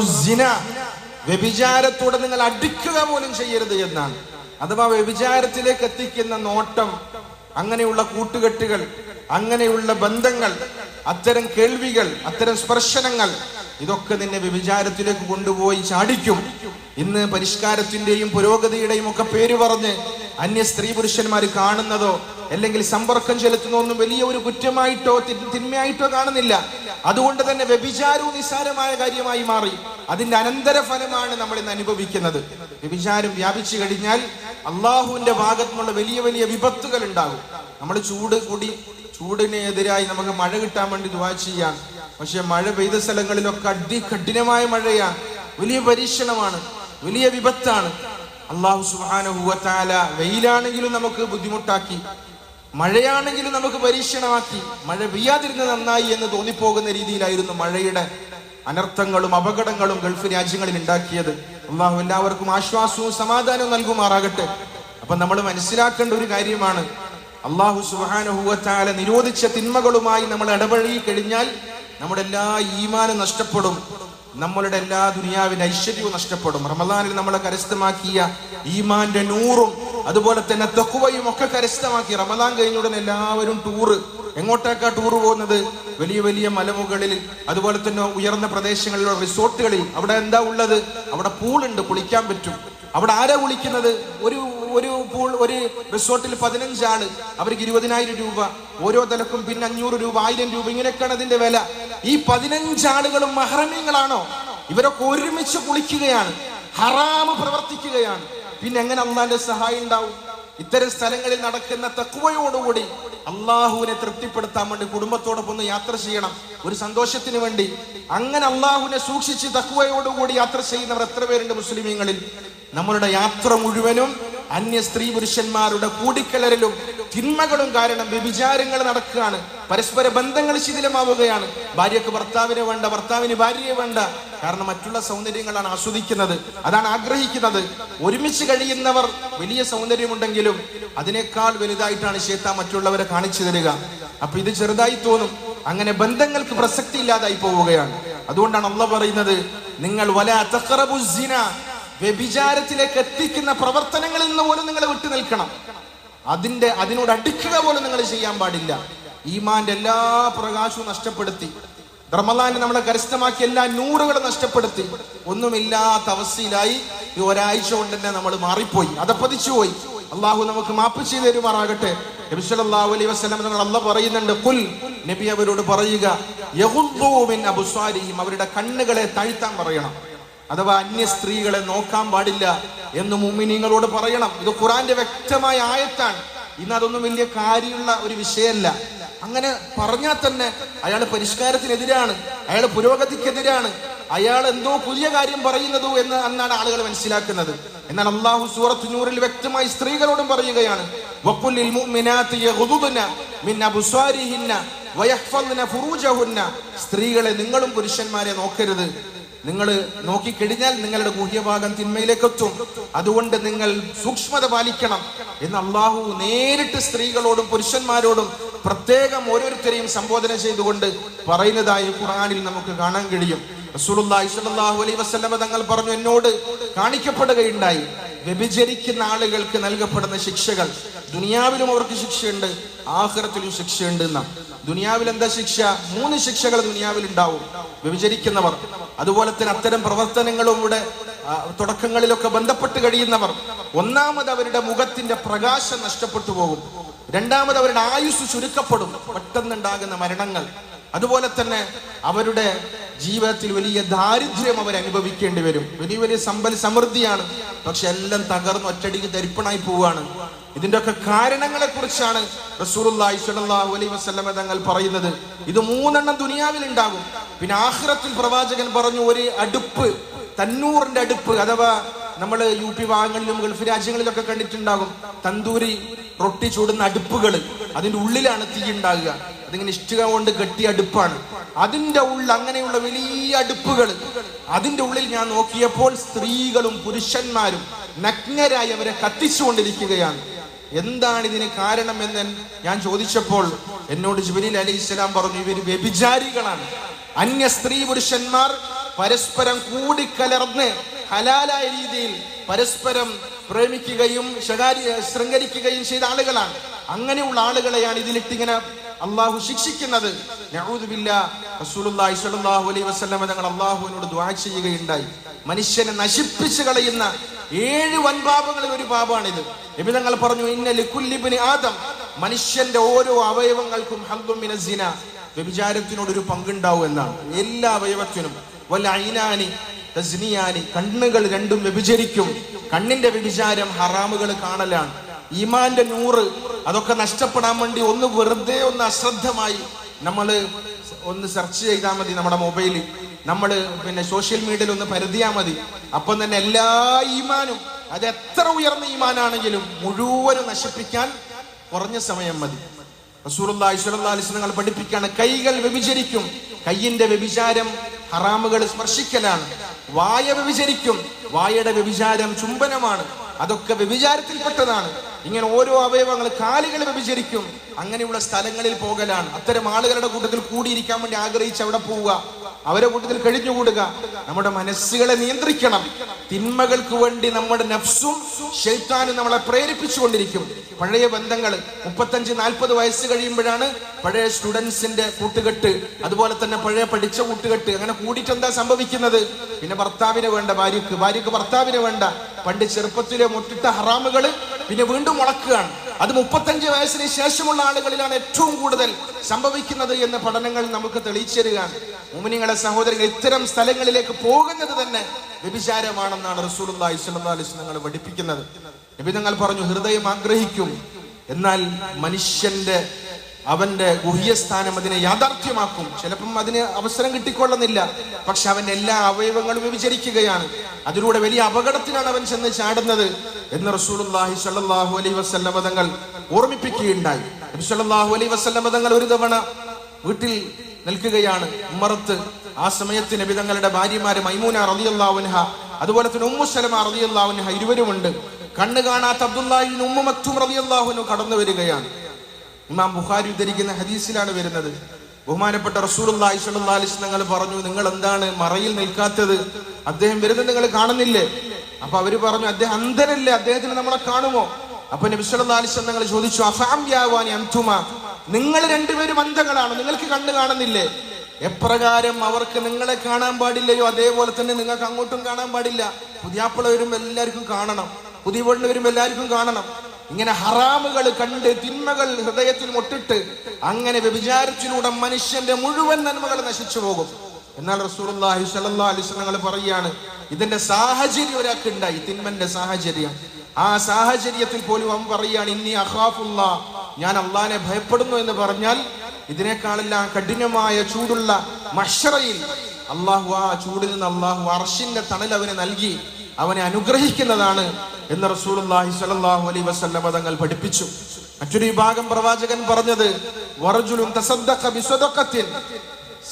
വ്യഭിചാരത്തോടെ നിങ്ങൾ അടുക്കുക പോലും ചെയ്യരുത് എന്നാണ്. അഥവാ വ്യഭിചാരത്തിലേക്ക് എത്തിക്കുന്ന നോട്ടം അങ്ങനെയുള്ള കൂട്ടുകെട്ടുകൾ അങ്ങനെയുള്ള ബന്ധങ്ങൾ അത്തരം കേൾവികൾ അത്തരം സ്പർശനങ്ങൾ ഇതൊക്കെ നിന്നെ വ്യഭിചാരത്തിലേക്ക് കൊണ്ടുപോയി ചാടിക്കും. ഇന്ന് പരിഷ്കാരത്തിന്റെയും പുരോഗതിയുടെയും ഒക്കെ പേര് പറഞ്ഞ് അന്യ സ്ത്രീ പുരുഷന്മാർ കാണുന്നതോ അല്ലെങ്കിൽ സമ്പർക്കം ചെലുത്തുന്ന ഒന്നും വലിയ ഒരു കുറ്റമായിട്ടോ തിന്മയായിട്ടോ കാണുന്നില്ല. അതുകൊണ്ട് തന്നെ വ്യഭിചാരവും നിസ്സാരമായ കാര്യമായി മാറി. അതിന്റെ അനന്തര ഫലമാണ് നമ്മൾ ഇന്ന് അനുഭവിക്കുന്നത്. വ്യഭിചാരം വ്യാപിച്ചു കഴിഞ്ഞാൽ അള്ളാഹുവിന്റെ ഭാഗത്തുനിന്നുള്ള വലിയ വലിയ വിപത്തുകൾ ഉണ്ടാകും. നമ്മൾ ചൂട് കൂടി ചൂടിനെതിരായി നമുക്ക് മഴ കിട്ടാൻ വേണ്ടി ദുവാ ചെയ്യാം. പക്ഷെ മഴ പെയ്ത സ്ഥലങ്ങളിലൊക്കെ അടി കഠിനമായ മഴയാണ് വലിയ പരീക്ഷണമാണ് വലിയ വിപത്താണ്. അള്ളാഹു സുബാനുഭൂവത്താല വെയിലാണെങ്കിലും നമുക്ക് ബുദ്ധിമുട്ടാക്കി. മഴയാണെങ്കിലും നമുക്ക് പരീക്ഷണമാക്കി. മഴ പെയ്യാതിരുന്നത് നന്നായി എന്ന് തോന്നിപ്പോകുന്ന രീതിയിലായിരുന്നു മഴയുടെ അനർത്ഥങ്ങളും അപകടങ്ങളും ഗൾഫ് രാജ്യങ്ങളിൽ ഉണ്ടാക്കിയത്. അള്ളാഹു എല്ലാവർക്കും ആശ്വാസവും സമാധാനവും നൽകുമാറാകട്ടെ. അപ്പൊ നമ്മൾ മനസ്സിലാക്കേണ്ട ഒരു കാര്യമാണ്. അള്ളാഹു സുബാനുഭൂവത്താല നിരോധിച്ച തിന്മകളുമായി നമ്മൾ ഇടപഴകി കഴിഞ്ഞാൽ നമ്മുടെ എല്ലാ ഈമാനും നഷ്ടപ്പെടും. നമ്മളുടെ എല്ലാ ദുനിയാവിന്റെ ഐശ്വര്യവും നഷ്ടപ്പെടും. റമദാനിൽ നമ്മൾ കരസ്ഥമാക്കിയ ഈമാന്റെ നൂറും അതുപോലെ തന്നെ തെക്കുവയും ഒക്കെ കരസ്ഥമാക്കി റമദാൻ കഴിഞ്ഞ ഉടനെ എല്ലാവരും ടൂറ് എങ്ങോട്ടേക്കാ ടൂർ പോകുന്നത്? വലിയ വലിയ മലമുകളിൽ അതുപോലെ തന്നെ ഉയർന്ന പ്രദേശങ്ങളിലുള്ള റിസോർട്ടുകളിൽ അവിടെ എന്താ ഉള്ളത്? അവിടെ പൂളുണ്ട് കുളിക്കാൻ പറ്റും. അവിടെ ആരാ കുളിക്കുന്നത് ഒരു ഒരു പൂൾ ഒരു റിസോർട്ടിൽ പതിനഞ്ചാൾ. അവർക്ക് ഇരുപതിനായിരം രൂപ. ഓരോ തലക്കും പിന്നെ അഞ്ഞൂറ് രൂപ ആയിരം രൂപ. ഇങ്ങനെയൊക്കെയാണ് അതിന്റെ വില. ഈ പതിനഞ്ചാളുകളും മഹറമ്യങ്ങളാണോ ഇവരൊക്കെ ഒരുമിച്ച് കുളിക്കുകയാണ്. ഹറാമ് പ്രവർത്തിക്കുകയാണ്. പിന്നെ എങ്ങനെ അള്ളാന്റെ സഹായം ഉണ്ടാവും? ഇത്തരം സ്ഥലങ്ങളിൽ നടക്കുന്ന തക്കുവയോടുകൂടി അള്ളാഹുവിനെ തൃപ്തിപ്പെടുത്താൻ വേണ്ടി കുടുംബത്തോടൊപ്പം ഒന്ന് യാത്ര ചെയ്യണം. ഒരു സന്തോഷത്തിന് വേണ്ടി. അങ്ങനെ അള്ളാഹുവിനെ സൂക്ഷിച്ച് തക്കുവയോടുകൂടി യാത്ര ചെയ്യുന്നവർ എത്ര പേരുണ്ട് മുസ്ലിമീങ്ങളിൽ? നമ്മളുടെ യാത്ര മുഴുവനും അന്യ സ്ത്രീ പുരുഷന്മാരുടെ കൂടിക്കലരലും തിന്മകളും കാരണം വ്യഭിചാരങ്ങൾ നടക്കുകയാണ്. പരസ്പര ബന്ധങ്ങൾ ശിഥിലമാവുകയാണ്. ഭാര്യക്ക് ഭർത്താവിനെ വേണ്ട ഭർത്താവിന് ഭാര്യയെ വേണ്ട. കാരണം മറ്റുള്ള സൗന്ദര്യങ്ങളാണ് ആസ്വദിക്കുന്നത്. അതാണ് ആഗ്രഹിക്കുന്നത്. ഒരുമിച്ച് കഴിയുന്നവർ വലിയ സൗന്ദര്യമുണ്ടെങ്കിലും അതിനേക്കാൾ വലുതായിട്ടാണ് ശേത്ത മറ്റുള്ളവരെ കാണിച്ചു തരിക. അപ്പൊ ഇത് ചെറുതായി തോന്നും. അങ്ങനെ ബന്ധങ്ങൾക്ക് പ്രസക്തി ഇല്ലാതായി പോവുകയാണ്. അതുകൊണ്ടാണ് അള്ള പറയുന്നത് നിങ്ങൾ വല തഖറബു സിന വ്യഭിചാരത്തിലേക്ക് എത്തിക്കുന്ന പ്രവർത്തനങ്ങളിൽ നിന്ന് പോലും നിങ്ങൾ വിട്ടു നിൽക്കണം. അതിന്റെ അതിനോട് അടിക്കുക പോലും നിങ്ങൾ ചെയ്യാൻ പാടില്ല. ഈമാന്റെ എല്ലാ പ്രകാശവും നഷ്ടപ്പെടുത്തി. റമലാന് നമ്മളെ കരസ്ഥമാക്കി എല്ലാ നൂറുകളും നഷ്ടപ്പെടുത്തി. ഒന്നുമില്ലാത്ത അവസ്ഥയിലായി ഈ ഒരാഴ്ച കൊണ്ട് തന്നെ നമ്മൾ മാറിപ്പോയി. അതപ്പതിച്ചു പോയി. അള്ളാഹു നമുക്ക് മാപ്പ് ചെയ്ത് തരുമാറാകട്ടെ. നബി സല്ലല്ലാഹു അലൈഹി വസല്ലം തങ്ങൾ അല്ല പറയുന്നുണ്ട് കുൽ നബി അവരോട് പറയുക അവരുടെ കണ്ണുകളെ താഴ്ത്താൻ പറയണം. അഥവാ അന്യ സ്ത്രീകളെ നോക്കാൻ പാടില്ല എന്ന് മുമ്മിനിങ്ങളോട് പറയണം. ഇത് ഖുറാന്റെ വ്യക്തമായ ആയത്താണ്. ഇന്ന് അതൊന്നും വലിയ കാര്യമുള്ള ഒരു വിഷയമല്ല. അങ്ങനെ പറഞ്ഞാൽ തന്നെ അയാൾ പരിഷ്കാരത്തിനെതിരാണ് അയാൾ പുരോഗതിക്കെതിരാണ്. അയാൾ എന്തോ പുതിയ കാര്യം പറയുന്നതോ എന്ന് അന്നാണ് ആളുകൾ മനസ്സിലാക്കുന്നത്. എന്നാൽ അള്ളാഹു സൂറത്ത് നൂറിൽ വ്യക്തമായി സ്ത്രീകളോടും പറയുകയാണ് സ്ത്രീകളെ നിങ്ങളും പുരുഷന്മാരെ നോക്കരുത്. നിങ്ങൾ നോക്കിക്കഴിഞ്ഞാൽ നിങ്ങളുടെ ഗുഹ്യഭാഗം തിന്മയിലേക്ക് എത്തും അതുകൊണ്ട് നിങ്ങൾ സൂക്ഷ്മത പാലിക്കണം എന്ന് അള്ളാഹു നേരിട്ട് സ്ത്രീകളോടും പുരുഷന്മാരോടും പ്രത്യേകം ഓരോരുത്തരെയും സംബോധന ചെയ്തുകൊണ്ട് പറയുന്നതായി ഖുറാനിൽ നമുക്ക് കാണാൻ കഴിയും. റസൂലുള്ളാഹി തങ്ങൾ പറഞ്ഞു എന്നോട് കാണിക്കപ്പെടുകയുണ്ടായി. വ്യഭിചരിക്കുന്ന ആളുകൾക്ക് നൽകപ്പെടുന്ന ശിക്ഷകൾ. ദുനിയാവിലും അവർക്ക് ശിക്ഷയുണ്ട് ആഹ്റത്തിലും ശിക്ഷയുണ്ട് എന്നാണ് ദുനിയാവിൽ എന്താ ശിക്ഷ? മൂന്ന് ശിക്ഷകൾ ദുനിയാവിൽ ഉണ്ടാവും. വ്യഭിചരിക്കുന്നവർ അതുപോലെ തന്നെ അത്തരം പ്രവർത്തനങ്ങളും ഇവിടെ തുടക്കങ്ങളിലൊക്കെ ബന്ധപ്പെട്ട് കഴിയുന്നവർ. ഒന്നാമത് അവരുടെ മുഖത്തിന്റെ പ്രകാശം നഷ്ടപ്പെട്ടു പോകും. രണ്ടാമത് അവരുടെ ആയുസ് ചുരുക്കപ്പെടും. പെട്ടെന്നുണ്ടാകുന്ന മരണങ്ങൾ. അതുപോലെ തന്നെ അവരുടെ ജീവിതത്തിൽ വലിയ ദാരിദ്ര്യം അവർ അനുഭവിക്കേണ്ടി വരും. വലിയ വലിയ സമ്പൽ സമൃദ്ധിയാണ്. പക്ഷെ എല്ലാം തകർന്ന് ഒറ്റടിക്ക് തരിപ്പണായി പോവുകയാണ്. ഇതിന്റെ ഒക്കെ കാരണങ്ങളെ കുറിച്ചാണ് സ്വല്ലല്ലാഹു അലൈഹി വസല്ലമ തങ്ങൾ പറയുന്നത്. ഇത് മൂന്നെണ്ണം ദുനിയാവിൽ ഉണ്ടാകും. പിന്നെ ആഖിറത്തിൽ പ്രവാചകൻ പറഞ്ഞു ഒരു അടുപ്പ് തന്നൂറിന്റെ അടുപ്പ് അഥവാ നമ്മൾ യു പി ഭാഗങ്ങളിലും ഗൾഫ് രാജ്യങ്ങളിലൊക്കെ കണ്ടിട്ടുണ്ടാകും. തന്തൂരി റൊട്ടി ചൂടുന്ന അടുപ്പുകൾ അതിന്റെ ഉള്ളിലാണ് തീ ഉണ്ടാകുക. അതിങ്ങനെ ഇഷ്ടിക കൊണ്ട് കെട്ടിയ അടുപ്പാണ്. അതിന്റെ ഉള്ളിൽ അങ്ങനെയുള്ള വലിയ അടുപ്പുകൾ അതിന്റെ ഉള്ളിൽ ഞാൻ നോക്കിയപ്പോൾ സ്ത്രീകളും പുരുഷന്മാരും നഗ്നരായി അവരെ കത്തിച്ചുകൊണ്ടിരിക്കുകയാണ്. എന്താണ് ഇതിന് കാരണമെന്ന് ഞാൻ ചോദിച്ചപ്പോൾ എന്നോട് ജിബരീൽ അലി ഇസ്ലാം പറഞ്ഞു ഇവർ വ്യഭിചാരികളാണ്. അന്യ സ്ത്രീ പുരുഷന്മാർ പരസ്പരം കൂടിക്കലർന്ന് ഹലാലായ രീതിയിൽ പരസ്പരം പ്രേമിക്കുകയും ശകാരി ശൃംഗരിക്കുകയും ചെയ്ത ആളുകളാണ്. അങ്ങനെയുള്ള ആളുകളെയാണ് ഇതിലിട്ടിങ്ങനെ അള്ളാഹു ശിക്ഷിക്കുന്നത്. അലൈഹി തങ്ങൾ അള്ളാഹുവിനോട് ദ്വാ ചെയ്യുകയുണ്ടായി. മനുഷ്യനെ നശിപ്പിച്ചു കളയുന്ന ഏഴ് വൻപാപങ്ങളിൽ ഒരു പാപാണിത്. നബി തങ്ങൾ പറഞ്ഞു ഇന്ന ലിക്കുല്ലിബ്നി ആദം. മനുഷ്യന്റെ ഓരോ അവയവങ്ങൾക്കും ഹദ്ദും മിന സിന വ്യഭിചാരത്തിനോട് ഒരു പങ്കുണ്ടാവും എന്നാണ്. എല്ലാ അവയവത്തിനും. വല്ല ഐനാനി തസ്നിയാനി കണ്ണുകൾ രണ്ടും വ്യഭിചരിക്കും. കണ്ണിന്റെ വ്യഭിചാരം ഹറാമുകൾ കാണലാണ്. ഈമാന്റെ നൂറ് അതൊക്കെ നഷ്ടപ്പെടാൻ വേണ്ടി ഒന്ന് വെറുതെ ഒന്ന് അശ്രദ്ധമായി നമ്മൾ ഒന്ന് സെർച്ച് ചെയ്താൽ മതി നമ്മുടെ മൊബൈലിൽ നമ്മൾ പിന്നെ സോഷ്യൽ മീഡിയയിൽ ഒന്ന് പരതിയാൽ മതി. അപ്പം തന്നെ എല്ലാ ഈമാനും അത് എത്ര ഉയർന്ന ഈമാനാണെങ്കിലും മുഴുവനും നശിപ്പിക്കാൻ കുറഞ്ഞ സമയം മതി. റസൂലുള്ളാഹി സ്വല്ലല്ലാഹു അലൈഹി വസല്ലം പഠിപ്പിക്കാണ് കൈകൾ വ്യഭിചരിക്കും. കയ്യിന്റെ വ്യഭിചാരം ഹറാമുകൾ സ്പർശിക്കലാണ്. വായ വ്യഭിചരിക്കും. വായയുടെ വ്യഭിചാരം ചുംബനമാണ്. അതൊക്കെ വ്യഭിചാരത്തിൽപ്പെട്ടതാണ്. ഇങ്ങനെ ഓരോ അവയവങ്ങൾ കാലുകൾ വ്യഭിചരിക്കും. അങ്ങനെയുള്ള സ്ഥലങ്ങളിൽ പോകലാണ്. അത്തരം ആളുകളുടെ കൂട്ടത്തിൽ കൂടിയിരിക്കാൻ വേണ്ടി ആഗ്രഹിച്ച് അവിടെ പോവുക. അവരെ കൂട്ടത്തിൽ കഴിഞ്ഞുകൂടുക. നമ്മുടെ മനസ്സുകളെ നിയന്ത്രിക്കണം. തിന്മകൾക്ക് വേണ്ടി നമ്മുടെ നഫ്സും ഷെയ്ത്താനും നമ്മളെ പ്രേരിപ്പിച്ചുകൊണ്ടിരിക്കും. പഴയ ബന്ധങ്ങൾ മുപ്പത്തഞ്ച് നാൽപ്പത് വയസ്സ് കഴിയുമ്പോഴാണ് പഴയ സ്റ്റുഡൻസിന്റെ കൂട്ടുകെട്ട് അതുപോലെ തന്നെ പഴയ പഠിച്ച കൂട്ടുകെട്ട്. അങ്ങനെ കൂടിയിട്ട് എന്താ സംഭവിക്കുന്നത്? പിന്നെ ഭർത്താവിനെ വേണ്ട ഭാര്യക്ക്. ഭാര്യക്ക് ഭർത്താവിനെ വേണ്ട. പണ്ട് ചെറുപ്പത്തിലെ മുട്ടിട്ട ഹറാമുകൾ പിന്നെ വീണ്ടും മുളക്കുകയാണ്. അത് മുപ്പത്തഞ്ച് വയസ്സിന് ശേഷമുള്ള ആളുകളിലാണ് ഏറ്റവും കൂടുതൽ സംഭവിക്കുന്നത് എന്ന് പഠനങ്ങൾ നമുക്ക് തെളിയിച്ചു തരികയാണ്. മുമിനിങ്ങളെ സഹോദരങ്ങൾ ഇത്തരം സ്ഥലങ്ങളിലേക്ക് പോകുന്നത് തന്നെ വ്യഭിചാരമാണെന്നാണ് വസല്ലം ഞങ്ങൾ പഠിപ്പിക്കുന്നത്. നബി തങ്ങൾ പറഞ്ഞു ഹൃദയം ആഗ്രഹിക്കും. എന്നാൽ മനുഷ്യന്റെ അവന്റെ ഗുഹ്യസ്ഥാനം അതിനെ യാഥാർത്ഥ്യമാക്കും. ചിലപ്പം അതിന് അവസരം കിട്ടിക്കൊള്ളുന്നില്ല. പക്ഷെ അവൻ എല്ലാ അവയവങ്ങളും വിഭജിക്കുകയാണ്. അതിലൂടെ വലിയ അപകടത്തിനാണ് അവൻ ചെന്ന് ചാടുന്നത് എന്ന് റസൂലുള്ളാഹി സ്വല്ലല്ലാഹു അലൈഹി വസല്ലം തങ്ങൾ ഓർമ്മിപ്പിക്കുകയുണ്ടായി. നബി സ്വല്ലല്ലാഹു അലൈഹി വസല്ലം തങ്ങൾ ഒരു തവണ വീട്ടിൽ നിൽക്കുകയാണ്. ഉമ്മറത്ത് ആ സമയത്ത് നബി തങ്ങളുടെ ഭാര്യമാര് മൈമൂന റളിയല്ലാഹുൻഹ അതുപോലെ തന്നെ ഉമ്മു സലമ റളിയല്ലാഹുൻഹ ഇരുവരുമുണ്ട്. കണ്ണ് കാണാത്ത അബ്ദുല്ലാഹിൻ ഉമ്മു മക്തും റളിയല്ലാഹുനു കടന്നു വരികയാണ്. ഇമാം ബുഖാരി ഉദ്ധരിക്കുന്ന ഹദീസിലാണ് വരുന്നത്. ബഹുമാനപ്പെട്ട റസൂലുള്ളാഹി നിങ്ങൾ പറഞ്ഞു നിങ്ങൾ എന്താണ് മറയിൽ നിൽക്കാത്തത്? അദ്ദേഹം വരുന്നത് നിങ്ങൾ കാണുന്നില്ലേ? അപ്പൊ അവർ പറഞ്ഞു അദ്ദേഹം അന്ധരല്ലേ അദ്ദേഹത്തിന് നമ്മളെ കാണുമോ? അപ്പൊ നബി നിങ്ങൾ ചോദിച്ചു അഫാം യാവാനി അൻതുമ? നിങ്ങൾ രണ്ടുപേരും അന്ധകളാണ്? നിങ്ങൾക്ക് കണ്ണു കാണുന്നില്ലേ? എപ്രകാരം അവർക്ക് നിങ്ങളെ കാണാൻ പാടില്ലയോ? അതേപോലെ തന്നെ നിങ്ങൾക്ക് അങ്ങോട്ടും കാണാൻ പാടില്ല. പുതിയാപ്പിള വരുമ്പോൾ എല്ലാവർക്കും കാണണം. പുതിയ പെണ്ണ് വരുമ്പോ എല്ലാവർക്കും കാണണം. ഇങ്ങനെ ഹറാമുകൾ കണ്ട് തിന്മകൾ ഹൃദയത്തിൽ മുട്ടിട്ട് അങ്ങനെ വ്യഭിചാരത്തിലൂടെ മനുഷ്യന്റെ മുഴുവൻ നന്മകൾ നശിച്ചു പോകും. എന്നാൽ വസല്ലം ഞങ്ങൾ പറയാണ് ഇതിന്റെ സാഹചര്യം ഒരാൾക്ക് ഉണ്ടായി തിന്മന്റെ സാഹചര്യം. ആ സാഹചര്യത്തിൽ പോലും അവൻ പറയാണ് ഇന്നി അഹാഫുള്ള ഞാൻ അള്ളാനെ ഭയപ്പെടുന്നു എന്ന് പറഞ്ഞാൽ ഇതിനേക്കാളെല്ലാം കഠിനമായ ചൂടുള്ള മഷറയിൽ അള്ളാഹു ആ ചൂടിൽ നിന്ന് അള്ളാഹു അർഷിന്റെ തണൽ അവന് നൽകി അവനെ അനുഗ്രഹിക്കുന്നതാണ് എന്ന് റസൂലുള്ളാഹി സ്വല്ലല്ലാഹു അലൈഹി വസല്ലമ തങ്ങൾ പഠിപ്പിച്ചു. മറ്റൊരു വിഭാഗം പ്രവാചകൻ പറഞ്ഞത്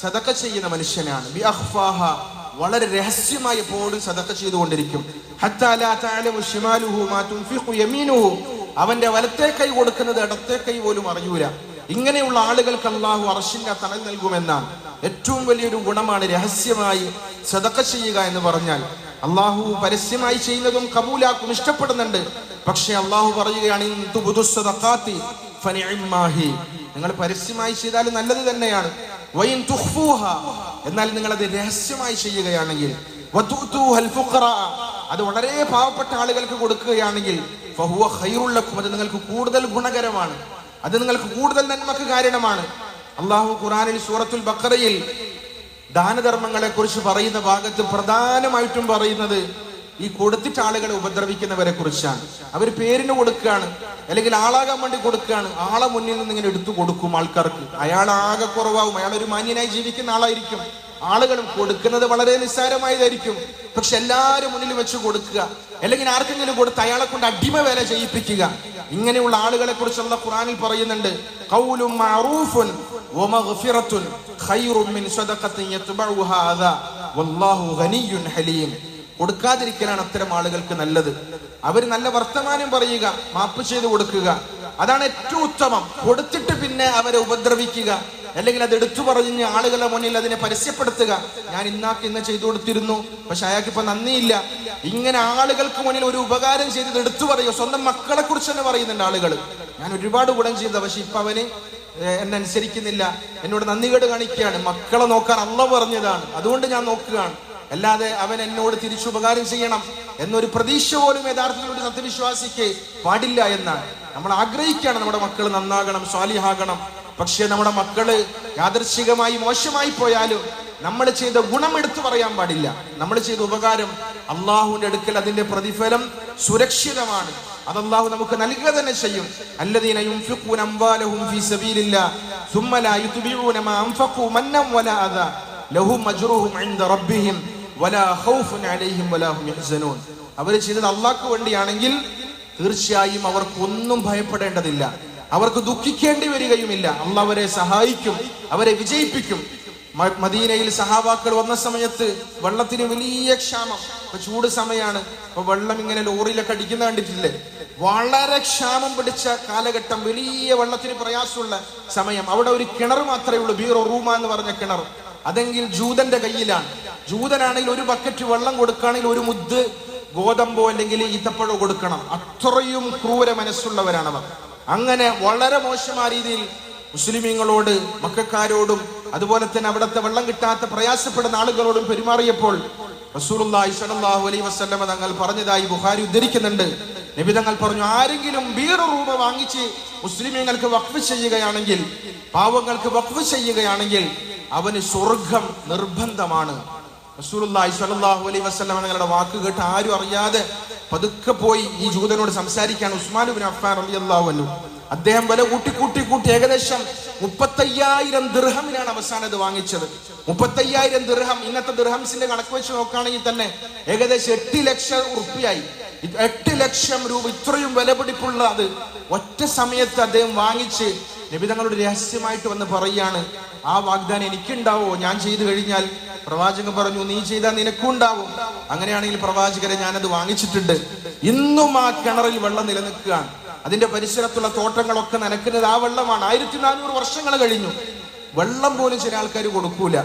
സദക്ക ചെയ്യുന്ന മനുഷ്യനാണ്. വളരെ രഹസ്യമായി എപ്പോഴും സദക്ക ചെയ്തുകൊണ്ടിരിക്കും. അവന്റെ വലത്തെ കൈ കൊടുക്കുന്നത് ഇടത്തെ കൈ പോലും അറിയൂല. ഇങ്ങനെയുള്ള ആളുകൾക്ക് അള്ളാഹു അറശിന്റെ തണൽ നൽകുമെന്നാണ്. ഏറ്റവും വലിയൊരു ഗുണമാണ് രഹസ്യമായി സദക്ക ചെയ്യുക എന്ന് പറഞ്ഞാൽ. അള്ളാഹു പരസ്യമായി ചെയ്യുന്നതും കബൂലാക്കും ഇഷ്ടപ്പെടുന്നുണ്ട്. പക്ഷെ അള്ളാഹു പറയുകയാണ് "ഇൻ തുബ്ദു നിങ്ങൾ പരസ്യമായി ചെയ്താൽ നല്ലത് തന്നെയാണ്. എന്നാൽ നിങ്ങൾ അത് രഹസ്യമായി ചെയ്യുകയാണെങ്കിൽ അത് വളരെ പാവപ്പെട്ട ആളുകൾക്ക് കൊടുക്കുകയാണെങ്കിൽ അത് നിങ്ങൾക്ക് കൂടുതൽ ഗുണകരമാണ്. അത് നിങ്ങൾക്ക് കൂടുതൽ നന്മക്ക് കാരണമാണ്. അള്ളാഹു ഖുറാനിൽ സൂറത്തുൽ ബഖറയിൽ ദാനധർമ്മങ്ങളെ കുറിച്ച് പറയുന്ന ഭാഗത്ത് പ്രധാനമായിട്ടും പറയുന്നത് ഈ കൊടുത്തിട്ട് ആളുകളെ ഉപദ്രവിക്കുന്നവരെ കുറിച്ചാണ്. അവർ പേരിന് കൊടുക്കുകയാണ് അല്ലെങ്കിൽ ആളാകാൻ വേണ്ടി കൊടുക്കുകയാണ്. ആളെ മുന്നിൽ നിന്ന് ഇങ്ങനെ എടുത്തു കൊടുക്കും ആൾക്കാർക്ക്. അയാൾ ആകെ കുറവാകും. അയാൾ ഒരു മാന്യനായി ജീവിക്കുന്ന ആളായിരിക്കും. ആളുകളും കൊടുക്കുന്നത് വളരെ നിസ്സാരമായതായിരിക്കും. പക്ഷെ എല്ലാവരും മുന്നിൽ വെച്ച് കൊടുക്കുക. അല്ലെങ്കിൽ ആർക്കെങ്കിലും കൊടുത്ത് അയാളെ കൊണ്ട് അടിമ വേല ചെയ്യിപ്പിക്കുക. ഇങ്ങനെയുള്ള ആളുകളെ കുറിച്ചുള്ള ഖുറാനിൽ പറയുന്നുണ്ട്. മഅറൂഫുൻ മിൻ സദഖത്തിൻ ഹാദാ. വല്ലാഹു ഹലീം. കൊടുക്കാതിരിക്കലാണ് അത്തരം ആളുകൾക്ക് നല്ലത്. അവർ നല്ല വർത്തമാനം പറയുക മാപ്പ് ചെയ്ത് കൊടുക്കുക. അതാണ് ഏറ്റവും ഉത്തമം. കൊടുത്തിട്ട് പിന്നെ അവരെ ഉപദ്രവിക്കുക. അല്ലെങ്കിൽ അത് എടുത്തു പറഞ്ഞ് ആളുകളുടെ മുന്നിൽ അതിനെ പരസ്യപ്പെടുത്തുക. ഞാൻ ഇന്നാക്ക് ഇന്ന് ചെയ്തു കൊടുത്തിരുന്നു. പക്ഷെ അയാൾക്ക് ഇപ്പൊ നന്ദിയില്ല. ഇങ്ങനെ ആളുകൾക്ക് മുന്നിൽ ഒരു ഉപകാരം ചെയ്തത് എടുത്തു പറയുക സ്വന്തം മക്കളെ കുറിച്ച് തന്നെ പറയുന്നുണ്ട് ആളുകൾ ഞാൻ ഒരുപാട് ഗുണം ചെയ്തത് പക്ഷെ ഇപ്പൊ അവന് എന്നെ അനുസരിക്കുന്നില്ല. എന്നോട് നന്ദികേട് കാണിക്കുകയാണ്. മക്കളെ നോക്കാൻ അള്ള പറഞ്ഞതാണ്. അതുകൊണ്ട് ഞാൻ നോക്കുകയാണ്. അല്ലാതെ അവൻ എന്നോട് തിരിച്ചു ഉപകാരം ചെയ്യണം എന്നൊരു പ്രതീക്ഷ പോലും യഥാർത്ഥത്തിൽ സത്യവിശ്വാസിക്ക് പാടില്ല എന്നാണ്. നമ്മൾ ആഗ്രഹിക്കുകയാണ് നമ്മുടെ മക്കൾ നന്നാകണം സ്വാലിഹാകണം. പക്ഷേ നമ്മുടെ മക്കൾ യാദർശികമായി മോശമായി പോയാലും നമ്മൾ ചെയ്ത ഗുണം എടുത്തു പറയാൻ പാടില്ല. നമ്മൾ ചെയ്ത ഉപകാരം അള്ളാഹുവിന്റെ അടുക്കൽ അതിന്റെ പ്രതിഫലം സുരക്ഷിതമാണ്. അത് അള്ളാഹു നമുക്ക് നൽകുക തന്നെ ചെയ്യും. അല്ലദീനയും അവർ ചെയ്തത് അള്ളാഹ്ക്ക് വേണ്ടിയാണെങ്കിൽ തീർച്ചയായും അവർക്കൊന്നും ഭയപ്പെടേണ്ടതില്ല. അവർക്ക് ദുഃഖിക്കേണ്ടി വരികയുമില്ല. അള്ള അവരെ സഹായിക്കും അവരെ വിജയിപ്പിക്കും. മദീനയിൽ സഹാബാക്കൾ വന്ന സമയത്ത് വെള്ളത്തിന് വലിയ ക്ഷാമം. ഇപ്പൊ ചൂട് സമയമാണ് ഇപ്പൊ വെള്ളം ഇങ്ങനെ ലോറിയിലൊക്കെ അടിക്കുന്ന കണ്ടിട്ടില്ലേ? വളരെ ക്ഷാമം പിടിച്ച കാലഘട്ടം വലിയ വെള്ളത്തിന് പ്രയാസമുള്ള സമയം. അവിടെ ഒരു കിണർ മാത്രമേ ഉള്ളൂ ബീറോ റൂമ എന്ന് പറഞ്ഞ കിണർ. അതെങ്കിൽ ജൂതന്റെ കയ്യിലാണ്. ജൂതനാണെങ്കിൽ ഒരു ബക്കറ്റ് വെള്ളം കൊടുക്കുകയാണെങ്കിൽ ഒരു മുദ്ദ് ഗോതമ്പോ അല്ലെങ്കിൽ ഈത്തപ്പഴോ കൊടുക്കണം. അത്രയും ക്രൂര മനസ്സുള്ളവരാണവർ. അങ്ങനെ വളരെ മോശമായ രീതിയിൽ മുസ്ലിമീങ്ങളോട് മക്കാരോടും അതുപോലെ തന്നെ അവിടുത്തെ വെള്ളം കിട്ടാത്ത പ്രയാസപ്പെടുന്ന ആളുകളോടും പെരുമാറിയപ്പോൾ റസൂലുള്ളാഹി സ്വല്ലല്ലാഹു അലൈഹി വസല്ലമ തങ്ങൾ പറഞ്ഞതായി ബുഖാരി ഉദ്ധരിക്കുന്നുണ്ട്. നബി തങ്ങൾ പറഞ്ഞു ആരെങ്കിലും ബീർ വാങ്ങിച്ച് മുസ്ലിമീങ്ങൾക്ക് വഖഫ് ചെയ്യുകയാണെങ്കിൽ പാവങ്ങൾക്ക് വഖഫ് ചെയ്യുകയാണെങ്കിൽ അവന് സ്വർഗം നിർബന്ധമാണ്. റസൂലുള്ളാഹി സ്വല്ലല്ലാഹു അലൈഹി വസല്ലം തങ്ങളുടെ വാക്ക് കേട്ട് ആരും അറിയാതെ പതുക്കെ പോയി ഈ ജൂതനോട് സംസാരിക്കാൻ ഉസ്മാൻ ബിൻ അഫ്ഫാൻ റളിയല്ലാഹു അൻഹു. അദ്ദേഹം വില കൂട്ടി കൂട്ടി കൂട്ടി ഏകദേശം മുപ്പത്തയ്യായിരം ദിർഹമിനാണ് അവസാനം വാങ്ങിച്ചത്. മുപ്പത്തയ്യായിരം ദിർഹം ഇന്നത്തെ ദിർഹംസിന്റെ കണക്ക് വെച്ച് നോക്കുകയാണെങ്കിൽ തന്നെ ഏകദേശം എട്ട് ലക്ഷം ഉറുപ്പിയായി. എട്ട് ലക്ഷം രൂപ ഇത്രയും വിലപിടിപ്പുള്ള അത് ഒറ്റ സമയത്ത് അദ്ദേഹം വാങ്ങിച്ച് നബിതങ്ങളോട് രഹസ്യമായിട്ട് വന്ന് പറയുകയാണ് ആ വാഗ്ദാനം എനിക്കുണ്ടാവോ? ഞാൻ ചെയ്തു കഴിഞ്ഞാൽ പ്രവാചകൻ പറഞ്ഞു നീ ചെയ്താൽ നിനക്കും ഉണ്ടാവും അങ്ങനെയാണെങ്കിൽ പ്രവാചകരെ ഞാനത് വാങ്ങിച്ചിട്ടുണ്ട്. ഇന്നും ആ കിണറിൽ വെള്ളം നിലനിൽക്കുകയാണ്. അതിന്റെ പരിസരത്തുള്ള തോട്ടങ്ങളൊക്കെ നനക്കുന്നത് ആ വെള്ളമാണ്. ആയിരത്തി നാനൂറ് വർഷങ്ങൾ കഴിഞ്ഞു. വെള്ളം പോലും ചില ആൾക്കാർ കൊടുക്കൂല.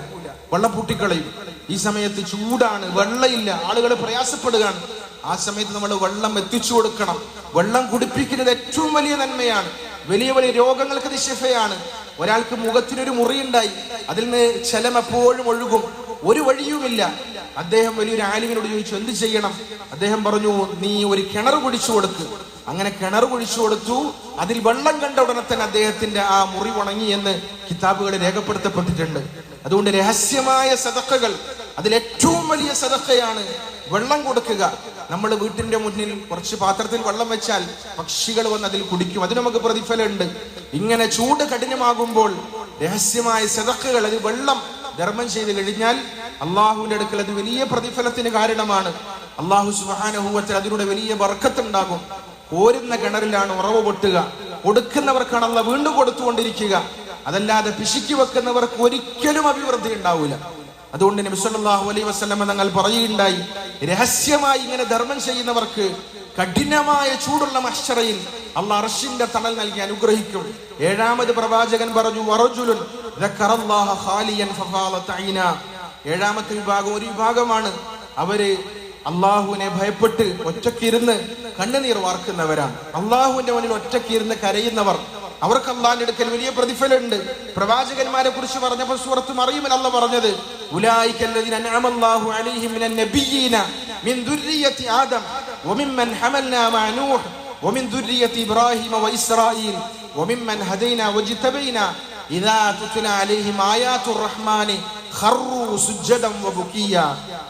വെള്ളം പൂട്ടിക്കളയും. ഈ സമയത്ത് ചൂടാണ്. വെള്ളമില്ല ആളുകൾ പ്രയാസപ്പെടുകയാണ്. ആ സമയത്ത് നമ്മൾ വെള്ളം എത്തിച്ചു കൊടുക്കണം. വെള്ളം കുടിപ്പിക്കുന്നത് ഏറ്റവും വലിയ നന്മയാണ്. വലിയ വലിയ രോഗങ്ങൾക്ക് ഇത് ശിഫയാണ് ഒരാൾക്ക് മുഖത്തിനൊരു മുറിയുണ്ടായി. അതിൽ നിന്ന് ചെലം എപ്പോഴും ഒഴുകും. ഒരു വഴിയുമില്ല. അദ്ദേഹം വലിയൊരു ആലിമിനോട് ചോദിച്ചു എന്ത് ചെയ്യണം? അദ്ദേഹം പറഞ്ഞു നീ ഒരു കിണർ കുഴിച്ചു കൊടുക്ക്. അങ്ങനെ കിണർ കുഴിച്ചു കൊടുത്തു. അതിൽ വെള്ളം കണ്ട ഉടനെ തന്നെ അദ്ദേഹത്തിന്റെ ആ മുറി ഉണങ്ങി എന്ന് കിതാബുകളിൽ രേഖപ്പെടുത്തപ്പെട്ടിട്ടുണ്ട്. അതുകൊണ്ട് രഹസ്യമായ സദക്കകൾ അതിൽ ഏറ്റവും വലിയ സദക്കയാണ് വെള്ളം കൊടുക്കുക. നമ്മൾ വീട്ടിന്റെ മുന്നിൽ കുറച്ച് പാത്രത്തിൽ വെള്ളം വെച്ചാൽ പക്ഷികൾ വന്ന് അതിൽ കുടിക്കും. അത് നമുക്ക് പ്രതിഫലമുണ്ട്. ഇങ്ങനെ ചൂട് കഠിനമാകുമ്പോൾ രഹസ്യമായ സെതക്കുകൾ അത് വെള്ളം ധർമ്മം ചെയ്ത് കഴിഞ്ഞാൽ അള്ളാഹുവിന്റെ അടുക്കൽ അത് വലിയ പ്രതിഫലത്തിന് കാരണമാണ്. അള്ളാഹു സുഹാനഹൂവത്തിൽ അതിലൂടെ വലിയ ബർക്കത്തുണ്ടാകും. കോരുന്ന കിണറിലാണ് ഉറവ് പൊട്ടുക. കൊടുക്കുന്നവർക്കാണ് അല്ല വീണ്ടും കൊടുത്തുകൊണ്ടിരിക്കുക. അതല്ലാതെ പിശുക്കി വെക്കുന്നവർക്ക് ഒരിക്കലും അഭിവൃദ്ധി ഉണ്ടാവില്ല അതുകൊണ്ട് നബിസ്വല്ലാഹു അലൈ അലൈഹി വസല്ലമ തങ്ങൾ പറയുകയുണ്ടായി രഹസ്യമായി ഇങ്ങനെ ധർമ്മം ചെയ്യുന്നവർക്ക് കഠിനമായ ചൂടുള്ള മഹ്ശറയിൽ അള്ള അർഷിന്റെ തണൽ നൽകി അനുഗ്രഹിക്കും. ഏഴാമത് പ്രവാചകൻ പറഞ്ഞു വറജുലുൻ. ഏഴാമത്തെ വിഭാഗം ഒരു വിഭാഗമാണ്. അവർ അള്ളാഹുവിനെ ഭയപ്പെട്ട് ഒറ്റക്കിരുന്ന് കണ്ണുനീർ വാർക്കുന്നവരാണ്. അള്ളാഹുവിന്റെ മുന്നിൽ ഒറ്റക്കിരുന്ന് കരയുന്നവർ. അവർക്ക് അള്ളാന്റെ അടുക്കൽ വലിയ പ്രതിഫലമുണ്ട്. പ്രവാചകന്മാരെ കുറിച്ച് പറഞ്ഞപ്പോൾ സുഹൃത്ത് മറിയുമെന്ന് അല്ല പറഞ്ഞത്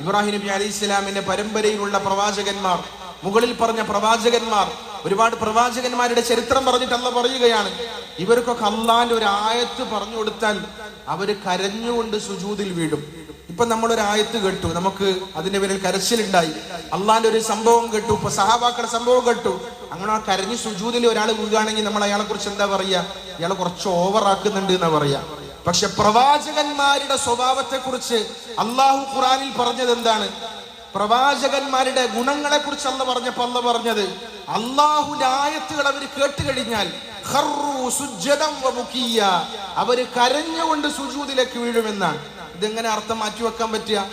ഇബ്രാഹിം നബി അലൈഹി സ്വലാമിന്റെ പരമ്പരയിലുള്ള പ്രവാചകന്മാർ മുകളിൽ പറഞ്ഞ പ്രവാചകന്മാർ ഒരുപാട് പ്രവാചകന്മാരുടെ ചരിത്രം പറഞ്ഞിട്ട് അല്ല പറയുകയാണ്. ഇവർക്കൊക്കെ അള്ളാന്റെ ഒരു ആയത്ത് പറഞ്ഞു കൊടുത്താൽ അവർ കരഞ്ഞുകൊണ്ട് സുജൂതിൽ വീഴും. ഇപ്പൊ ഒരു ആയത്ത് കേട്ടു. നമുക്ക് അതിന്റെ പേരിൽ കരച്ചിലുണ്ടായി. അള്ളാന്റെ ഒരു സംഭവം കേട്ടു. ഇപ്പൊ സഹാബാക്കളുടെ സംഭവം കേട്ടു. അങ്ങനെ ആ കരഞ്ഞ് സുജൂതിൽ ഒരാൾ വീഴുകയാണെങ്കിൽ നമ്മൾ അയാളെ കുറിച്ച് എന്താ പറയാ? ഇയാളെ കുറച്ച് ഓവറാക്കുന്നുണ്ട് എന്നാ പറയാ. പക്ഷെ പ്രവാചകന്മാരുടെ സ്വഭാവത്തെ കുറിച്ച് അള്ളാഹു ഖുറാനിൽ പറഞ്ഞത് എന്താണ്? പ്രവാചകന്മാരുടെ ഗുണങ്ങളെ കുറിച്ച് അല്ല പറഞ്ഞപ്പോ അല്ല പറഞ്ഞത്. അള്ളാഹുന്റെ ആയത്തുകൾ അവർ കേട്ട് കഴിഞ്ഞാൽ. അവർ കരഞ്ഞുകൊണ്ട് സുജൂതിലേക്ക് വീഴുമെന്നാണ്. ഇതെങ്ങനെ അർത്ഥം മാറ്റി വെക്കാൻ പറ്റുക?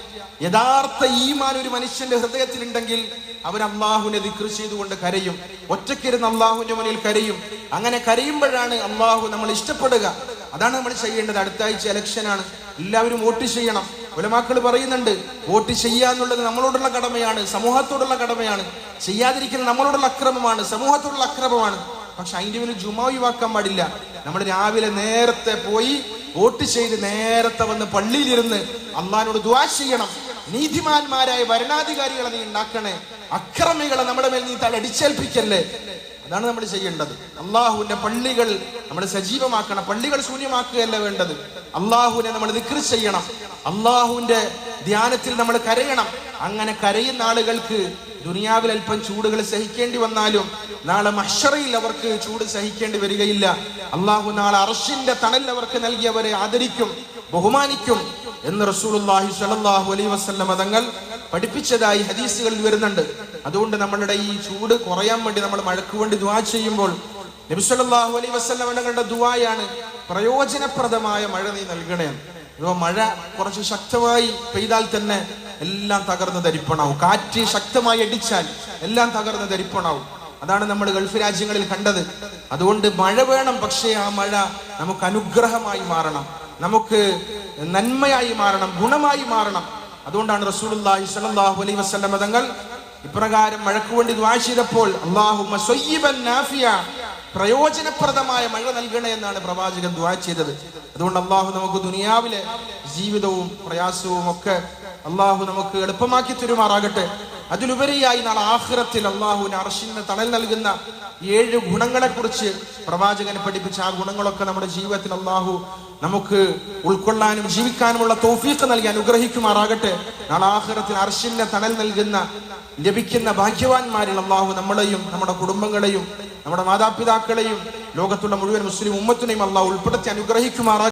യഥാർത്ഥ ഈമാൻ ഒരു മനുഷ്യന്റെ ഹൃദയത്തിൽ ഉണ്ടെങ്കിൽ അവൻ അള്ളാഹുവിനെ ദിക്ർ ചെയ്തുകൊണ്ട് കരയും. ഒറ്റക്കിരുന്ന് അള്ളാഹുവിന്റെ മുന്നിൽ കരയും. അങ്ങനെ കരയുമ്പോഴാണ് അള്ളാഹു നമ്മൾ ഇഷ്ടപ്പെടുക. അതാണ് നമ്മൾ ചെയ്യേണ്ടത്. അടുത്ത ആഴ്ച ഇലക്ഷനാണ് എല്ലാവരും വോട്ട് ചെയ്യണം. ഒലമാക്കൾ പറയുന്നുണ്ട് വോട്ട് ചെയ്യുക എന്നുള്ളത് നമ്മളോടുള്ള കടമയാണ് സമൂഹത്തോടുള്ള കടമയാണ്. ചെയ്യാതിരിക്കുന്നത് നമ്മളോടുള്ള അക്രമമാണ് സമൂഹത്തോടുള്ള അക്രമമാണ്. പക്ഷെ അതിന്റെ പിന്നെ ജുമാ ഒഴിവാക്കാൻ പാടില്ല. നമ്മൾ രാവിലെ നേരത്തെ പോയി വോട്ട് ചെയ്ത് നേരത്തെ വന്ന് പള്ളിയിലിരുന്ന് അള്ളഹാനോട് ദുവാ ചെയ്യണം. നീതിമാന്മാരായ ഭരണാധികാരികളെ നീ ഉണ്ടാക്കണേ. അക്രമികളെ നമ്മുടെ മേൽ നീ തലടിച്ചേൽപ്പിക്കല്ലേ അതാണ് നമ്മൾ ചെയ്യേണ്ടത്. അള്ളാഹുവിന്റെ പള്ളികൾ നമ്മൾ സജീവമാക്കണം. പള്ളികൾ ശൂന്യമാക്കുകയല്ല വേണ്ടത്. അള്ളാഹുവിനെ നമ്മൾ ദിക്ർ ചെയ്യണം. അള്ളാഹുവിന്റെ ധ്യാനത്തിൽ നമ്മൾ കരയണം. അങ്ങനെ കരയുന്ന ആളുകൾക്ക് ദുനിയാവിൽ അല്പം ചൂടുകൾ സഹിക്കേണ്ടി വന്നാലും നാളെ മഷറയിൽ അവർക്ക് ചൂട് സഹിക്കേണ്ടി വരികയില്ല. അള്ളാഹു നാളെ അർഷിന്റെ തണൽ അവർക്ക് നൽകി അവരെ ആദരിക്കും ബഹുമാനിക്കും എന്ന് റസൂൽ അലൈഹി വസല്ലം തങ്ങൾ പഠിപ്പിച്ചതായി ഹദീസുകളിൽ വരുന്നുണ്ട്. അതുകൊണ്ട് നമ്മളുടെ ഈ ചൂട് കുറയാൻ വേണ്ടി നമ്മൾ മഴക്ക് വേണ്ടി ദുവാ ചെയ്യുമ്പോൾ നബിസ്വല്ലാഹു അലൈ അലൈഹി ദുവായാണ് പ്രയോജനപ്രദമായ മഴ നീ നൽകണേ. ഇപ്പൊ മഴ കുറച്ച് ശക്തമായി പെയ്താൽ തന്നെ എല്ലാം തകർന്ന് ധരിപ്പണാവും. കാറ്റ് ശക്തമായി അടിച്ചാൽ എല്ലാം തകർന്ന് ധരിപ്പണാവും. അതാണ് നമ്മൾ ഗൾഫ് രാജ്യങ്ങളിൽ കണ്ടത്. അതുകൊണ്ട് മഴ വേണം പക്ഷേ ആ മഴ നമുക്ക് അനുഗ്രഹമായി മാറണം. നമുക്ക് നന്മയായി മാറണം ഗുണമായി മാറണം. അതുകൊണ്ടാണ് സ്വല്ലല്ലാഹു അലൈഹി വസല്ലം തങ്ങൾ ഇപ്രകാരം മഴക്ക് വേണ്ടി ദുആ ചെയ്തപ്പോൾ നാഫിയ പ്രയോജനപ്രദമായ മഴ നൽകണേ എന്നാണ് പ്രവാചകൻ ദുആ ചെയ്തത്. അതുകൊണ്ട് അള്ളാഹു നമുക്ക് ദുനിയാവിലെ ജീവിതവും പ്രയാസവും ഒക്കെ അള്ളാഹു നമുക്ക് എളുപ്പമാക്കി തരുമാറാകട്ടെ. അതിലുപരിയായി നാളെ ആഹ്റത്തിൽ അള്ളാഹുവിന് അർഷിന് തണൽ നൽകുന്ന ഏഴ് ഗുണങ്ങളെ കുറിച്ച് പ്രവാചകനെ പഠിപ്പിച്ച ആ ഗുണങ്ങളൊക്കെ നമ്മുടെ ജീവിതത്തിൽ അള്ളാഹു നമുക്ക് ഉൾക്കൊള്ളാനും ജീവിക്കാനുമുള്ള തോഫീക്ക് നൽകി അനുഗ്രഹിക്കുമാറാകട്ടെ. നാളെ അർശിന്റെ അർഷിന്റെ തണൽ നൽകുന്ന ലഭിക്കുന്ന ഭാഗ്യവാന്മാരിൽ അള്ളാഹു നമ്മളെയും നമ്മുടെ കുടുംബങ്ങളെയും നമ്മുടെ മാതാപിതാക്കളെയും ലോകത്തുള്ള മുഴുവൻ മുസ്ലിം ഉമ്മത്തിനെയും അള്ളാഹു ഉൾപ്പെടുത്തി അനുഗ്രഹിക്കുമാറാകട്ടെ.